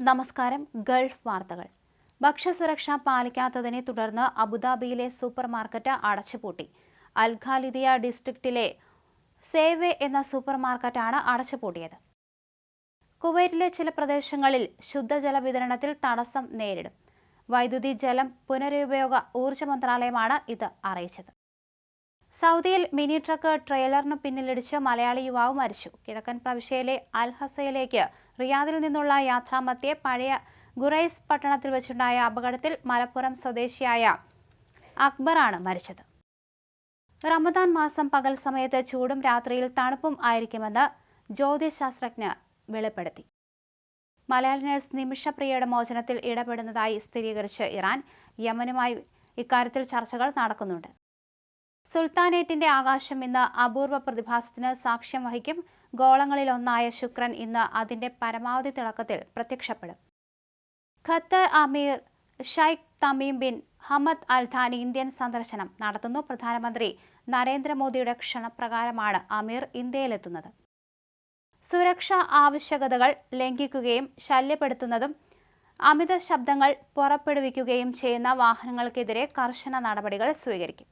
നമസ്കാരം ഗൾഫ് വാർത്തകൾ. ഭക്ഷ്യസുരക്ഷ പാലിക്കാത്തതിനെ തുടർന്ന് അബുദാബിയിലെ സൂപ്പർ മാർക്കറ്റ് അടച്ചുപൂട്ടി. അൽഖാലിദിയ ഡിസ്ട്രിക്റ്റിലെ സേവേ എന്ന സൂപ്പർ മാർക്കറ്റാണ് അടച്ചുപൂട്ടിയത്. കുവൈറ്റിലെ ചില പ്രദേശങ്ങളിൽ ശുദ്ധജല വിതരണത്തിൽ തടസ്സം നേരിടും. വൈദ്യുതി ജലം പുനരുപയോഗ ഊർജ മന്ത്രാലയമാണ് ഇത് അറിയിച്ചത്. സൗദിയിൽ മിനി ട്രക്ക് ട്രെയിലറിന് പിന്നിലിടിച്ച് മലയാളി യുവാവ് മരിച്ചു. കിഴക്കൻ പ്രവിശ്യയിലെ അൽ ഹസയിലേക്ക് റിയാദിൽ നിന്നുള്ള യാത്രാമധ്യേ പഴയ ഗുറൈസ് പട്ടണത്തിൽ വെച്ചുണ്ടായ അപകടത്തിൽ മലപ്പുറം സ്വദേശിയായ അക്ബറാണ് മരിച്ചത്. റമദാൻ മാസം പകൽ സമയത്ത് ചൂടും രാത്രിയിൽ തണുപ്പും ആയിരിക്കുമെന്ന് ജ്യോതിശാസ്ത്രജ്ഞർ വെളിപ്പെടുത്തി. മലയാളി നഴ്സ് നിമിഷപ്രിയയുടെ മോചനത്തിൽ ഇടപെടുന്നതായി സ്ഥിരീകരിച്ച് ഇറാൻ യമനുമായി ഇക്കാര്യത്തിൽ ചർച്ചകൾ നടക്കുന്നുണ്ട്. സുൽത്താനേറ്റിന്റെ ആകാശം ഇന്ന് അപൂർവ പ്രതിഭാസത്തിന് സാക്ഷ്യം വഹിക്കും ഗോളങ്ങളിലൊന്നായ ശുക്രൻ ഇന്ന് അതിന്റെ പരമാവധി തിളക്കത്തിൽ പ്രത്യക്ഷപ്പെടും. ഖത്തർ അമീർ Sheikh Tamim bin Hamad Al Thani Indian സന്ദർശനം നടത്തുന്നു. പ്രധാനമന്ത്രി നരേന്ദ്രമോദിയുടെ ക്ഷണപ്രകാരമാണ് അമീർ ഇന്ത്യയിലെത്തുന്നത്. സുരക്ഷാ ആവശ്യകതകൾ ലംഘിക്കുകയും ശല്യപ്പെടുത്തുന്നതും അമിത ശബ്ദങ്ങൾ പുറപ്പെടുവിക്കുകയും ചെയ്യുന്ന വാഹനങ്ങൾക്കെതിരെ കർശന നടപടികൾ സ്വീകരിക്കും.